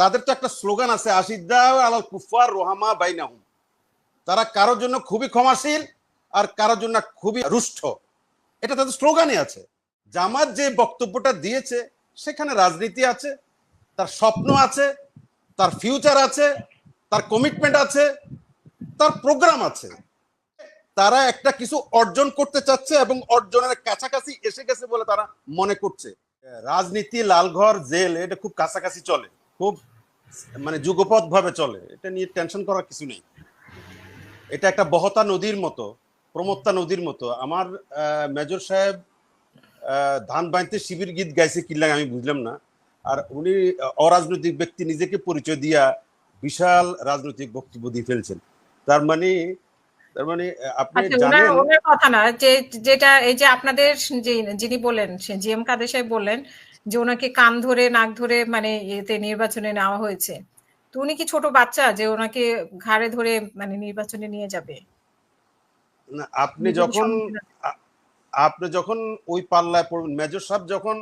তাদের তো একটা স্লোগান আছে, আশিদ্দা আলাল কুফার রোহামা বাইনাহুম। তারা কারোর জন্য খুবই ক্ষমাশীল আর কারোর জন্য খুবই রুষ্ট। এটা তাদের স্লোগানই আছে। জামাত যে বক্তব্যটা দিয়েছে, সেখানে রাজনীতি আছে, তার স্বপ্ন আছে, তার ফিউচার আছে, তার কমিটমেন্ট আছে, তার প্রোগ্রাম আছে। তারা একটা কিছু অর্জন করতে চাচ্ছে এবং অর্জনের কাছাকাছি এসে গেছে বলে তারা মনে করছে। রাজনীতি, লালঘর, জেল, এটা খুব কাছাকাছি চলে। খুব মানে যুগপথ ভাবে চলে এটা নিয়ে টেনশন করার কিছু নেই। এটা একটা বহতা নদীর মতো প্রমত্তা নদীর মতো। আমার মেজর সাহেব ধান বাঁধতে শিবির গীত গাইছে কিল্লাং আমি বুঝলাম না। আর উনি অরাজনৈতিক ব্যক্তি নিজেকে পরিচয় দিয়া বিশাল রাজনৈতিক বক্তব্য দিয়ে ফেলছেন। তার মানে তার মানে আপনি আচ্ছা জানেন ওনার কথা না যে যেটা এই যে আপনাদের যে যিনি বললেন জি এম কাদের সাহেব বললেন যে ওনাকে কান ধরে নাক ধরে মানে এতে নির্বাচনে নেওয়া হয়েছে। তো উনি কি ছোট বাচ্চা যে ওনাকে ঘাড়ে ধরে মানে নির্বাচনে নিয়ে যাবে? না, আপনি যখন আপনি যখন ওই পাল্লায় পড়বেন মেজর সাহেব যখন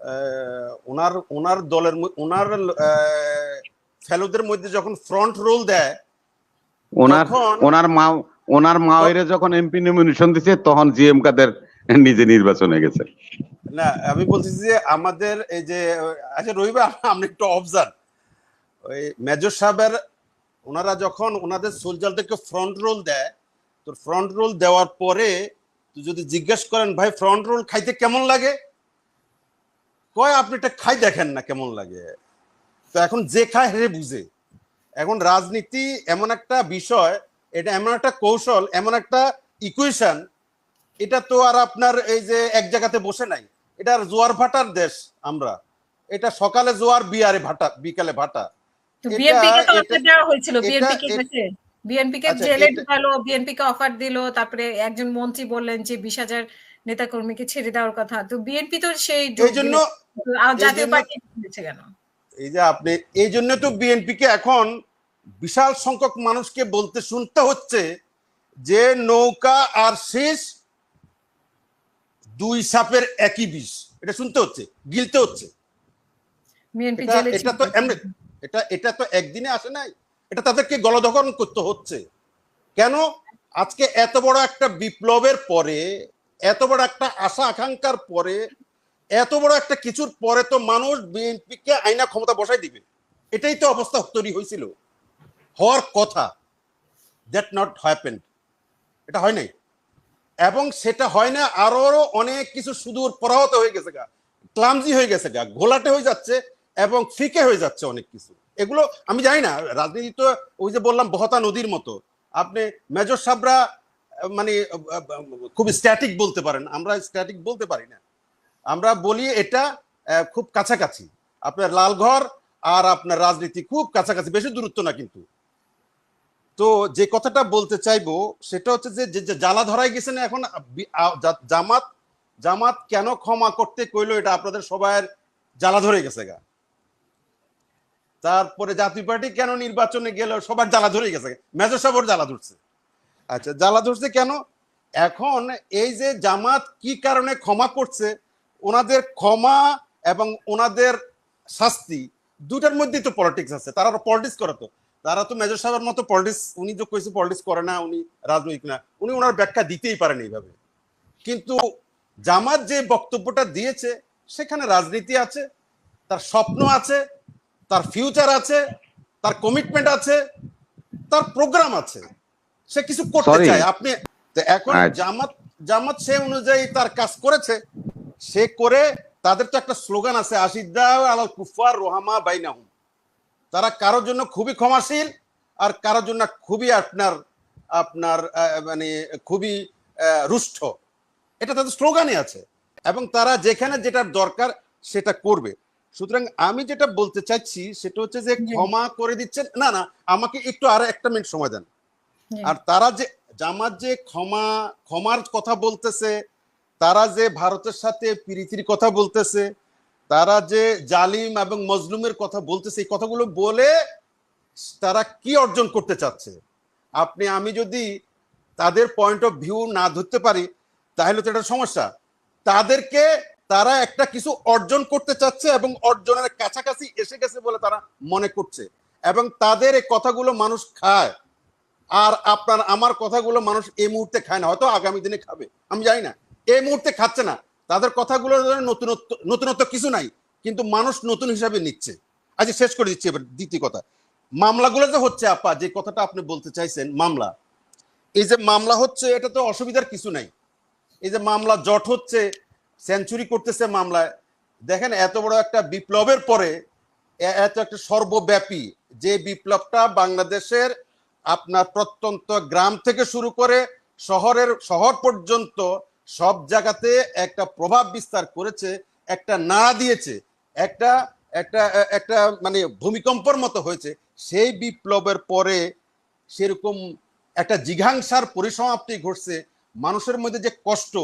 আহ, ওনার ওনার দলের ওনার ফেলোদের মধ্যে যখন ফ্রন্ট রোল দেয় ওনার ওনার মা ওনার মাওয়েরে যখন এমপি নমিনেশন দিছে তখন জিএম কাদের নিজে নির্বাচনে গেছে। না, আমি বলছি যে আমাদের এই যে আচ্ছা রবিবার আমরা একটু অবজার্ভ ওই মেজর সাহেবের, ওনারা যখন ওনাদের সোলজারদেরকে ফ্রন্ট রোল দেয়, তো ফ্রন্ট রোল দেওয়ার পরে তো যদি জিজ্ঞেস করেন, ভাই ফ্রন্ট রোল খাইতে কেমন লাগে? কয়, আপনি এটা খাই দেখেন না কেমন লাগে। তো এখন যে খায় হেরে বুঝে। এখন রাজনীতি এমন একটা বিষয়, এটা এমন একটা কৌশল, এমন একটা ইকুয়েশন এটা তো আর আপনার এই যে এক জায়গাতে বসে নাই। এটা জোয়ার ভাটার দেশ আমরা। এটা সকালে জোয়ার বিয়ারে ভাটা বিকালে ভাটা। অফার আচ্ছা, জেলে ঢুকালো বিএনপি অফার দিল তারপরে একজন মন্ত্রী বললেন যে বিশ হাজার নেতা কর্মীকে ছেড়ে দেওয়ার কথা। তো বিএনপি তো সেই জন্য জাতীয় পার্টি কেন? এই যে আপনি এই জন্য তো বিএনপি কে এখন বিশাল সংখ্যক মানুষকে বলতে শুনতে হচ্ছে যে নৌকা আর শেষ দুই সাপের একই বিষ। এটা শুনতে হচ্ছে গিলতে হচ্ছে। এটা তো এমনি এটা এটা তো একদিনে আসে নাই। এটা তাদেরকে গলদখরণ করতে হচ্ছে। কেন? আজকে এত বড় একটা বিপ্লবের পরে এত বড় একটা আশা আকাঙ্ক্ষার পরে এত বড় একটা কিছুর পরে তো মানুষ বিএনপিকে আইনা ক্ষমতা বসাই দিবে। এটাই তো অবস্থা তৈরি হয়েছিল। হওয়ার কথা। দ্যাট নট হ্যাপেন এটা হয় নাই। এবং সেটা হয় না, আরও অনেক কিছু সুদূর পরাহত হয়ে গেছে গা। ক্লামজি হয়ে গেছে গা, ঘোলাটে হয়ে যাচ্ছে এবং ফিকে হয়ে যাচ্ছে অনেক কিছু। এগুলো আমি জানি না, রাজনীতি তো ওই যে বললাম, বহতা নদীর মতো। আপনি মেজর সাবরা মানে খুব স্ট্যাটিক বলতে পারেন। আমরা স্ট্যাটিক বলতে পারি না। আমরা বলি এটা খুব কাছাকাছি। আপনার লালঘর আর আপনার রাজনীতি খুব কাছাকাছি, বেশি দূরত্ব না কিন্তু। তো যে কথাটা বলতে চাইব, সেটা হচ্ছে যে জ্বালা ধরাই গেছে না এখন জামাত জামাত কেন ক্ষমা করতে কইলো এটা আপনাদের সবার জ্বালা ধরে গেছে গা। তারপরে জাতীয় পার্টি কেন নির্বাচনে গেল, সবার জ্বালা ধরে গেছে মেজর সাহেবের জ্বালা ধরছে। আচ্ছা জ্বালা ধরছে কেন? এখন এই যে জামাত কি কারণে ক্ষমা করছে, ওনাদের ক্ষমা এবং ওনাদের শাস্তি দুটার মধ্যেই তো পলিটিক্স আছে। তারা পলিটিক্স করে তো তারা তো মেজর সাহেবের মতো পলিটিক্স উনি যে কইছে পলিটিক্স করে না উনি রাজনৈতিক না উনি ওনার ব্যাখ্যা দিতেই পারেন এইভাবে কিন্তু জামাত যে বক্তব্যটা দিয়েছে সেখানে রাজনীতি আছে তার স্বপ্ন আছে তার ফিউচার আছে তার কমিটমেন্ট আছে তার প্রোগ্রাম আছে সে কিছু করতে. চায় আপনি এখন আচ্ছা। জামাত জামাত সে অনুযায়ী তার কাজ করেছে সে করে তাদের তো একটা স্লোগান আছে আশিদ্দা আলাল কুফার রোহামা বাইনাহুম তারা কারোর জন্য খুবই ক্ষমাশীল আর কারোর জন্য খুবই আপনার আপনার মানে খুবই রুষ্ট। এটা তাদের স্লোগানই আছে। এবং তারা যেখানে যেটার দরকার সেটা করবে। সুতরাং আমি যেটা বলতে চাচ্ছি সেটা হচ্ছে যে ক্ষমা করে দিচ্ছেন। না না আমাকে একটু আরও একটা মিনিট সময় দেন। আর তারা যে জামাত যে ক্ষমা ক্ষমার কথা বলতেছে তারা যে ভারতের সাথে প্রীতির কথা বলতেছে তারা যে জালিম এবং মজলুমের কথা বলতেছে, এই কথাগুলো বলে তারা কি অর্জন করতে চাচ্ছে? আপনি, আমি যদি তাদের পয়েন্ট অফ ভিউ না ধরতে পারি, তাহলে তো এটা সমস্যা। তাদেরকে তারা একটা কিছু অর্জন করতে চাচ্ছে এবং অর্জনের কাছাকাছি এসে গেছে বলে তারা মনে করছে। এবং তাদের এই কথাগুলো মানুষ খায়। আর আপনার, আমার কথাগুলো মানুষ এই মুহূর্তে খায় না। হয়তো আগামী দিনে খাবে। আমি জানি না। এই মুহূর্তে খাচ্ছে না। তাদের কথাগুলো নতুনত্ব নতুনত্ব কিছু নাই, কিন্তু মানুষ নতুন হিসাবে নিচ্ছে। আচ্ছা শেষ করে দিচ্ছি এবার দ্বিতীয় কথা। মামলাগুলো যে হচ্ছে, আপা, যে কথাটা আপনি বলতে চাইছেন, মামলা, এই যে মামলা হচ্ছে এটা তো অসুবিধার কিছু নাই। এই যে মামলা জট হচ্ছে, সেঞ্চুরি করতেছে মামলায়, দেখেন এত বড় একটা বিপ্লবের পরে এত একটা সর্বব্যাপী, যে বিপ্লবটা বাংলাদেশের আপনার প্রত্যন্ত গ্রাম থেকে শুরু করে শহরের, শহর পর্যন্ত সব জায়গাতে একটা প্রভাব বিস্তার করেছে একটা নাড়া দিয়েছে একটা একটা একটা মানে ভূমিকম্পর মতো হয়েছে। সেই বিপ্লবের পরে সেরকম একটা জিঘাংসার পরিসমাপ্তি ঘটছে। মানুষের মধ্যে যে কষ্ট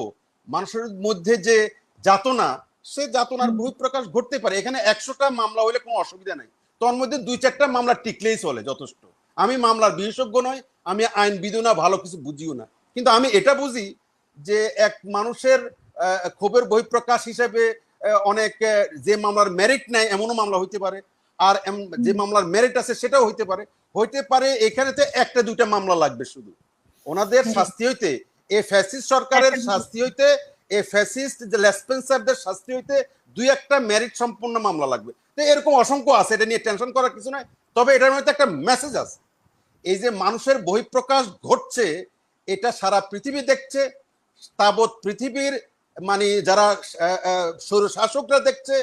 মানুষের মধ্যে যে যাতনা সে যাতনার বহিঃপ্রকাশ ঘটতে পারে। এখানে একশোটা মামলা হলে কোনো অসুবিধা নাই। তোর মধ্যে দুই চারটা মামলা টিকলেই চলে যথেষ্ট। আমি মামলার বিশেষজ্ঞ নই আমি আইনবিদও না ভালো কিছু বুঝিও না। কিন্তু আমি এটা বুঝি যে এক মানুষের ক্ষোভের বহিঃপ্রকাশ হিসেবে অনেক যে মামলার মেরিট নেয় এমনও মামলা হইতে পারে। আর যে মামলার মেরিট আছে সেটাও হইতে পারে। হইতে পারে এখানেতে একটা দুইটা মামলা লাগবে শুধু। ওনাদের শাস্তি হইতে এ ফ্যাসিস্ট সরকারের শাস্তি হইতে এ ফ্যাসিস্ট যে লেসপেন্সারদের শাস্তি হইতে দুই একটা মেরিট সম্পূর্ণ মামলা লাগবে। তো এরকম অসংখ্য আছে এটা নিয়ে টেনশন করার কিছু নাই। তবে এটার মধ্যে একটা মেসেজ আছে। এই যে মানুষের বহিঃপ্রকাশ ঘটছে এটা সারা পৃথিবী দেখছে তাবৎ পৃথিবীর মানে যারা শাসকরা দেখছে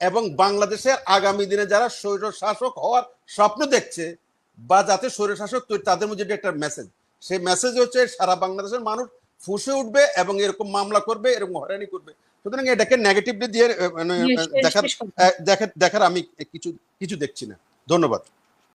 এবং বাংলাদেশের আগামী দিনে যারা স্বৈর শাসক হওয়ার স্বপ্ন দেখছে বা যাতে স্বৈর শাসক তৈরি তাদের মধ্যে একটা মেসেজ সেই মেসেজ হচ্ছে সারা বাংলাদেশের মানুষ ফুসে উঠবে এবং এরকম মামলা করবে এরকম হয়রানি করবে। সুতরাং এটাকে নেগেটিভলি দিয়ে মানে, দেখার দেখার আমি কিছু কিছু দেখছি না। ধন্যবাদ।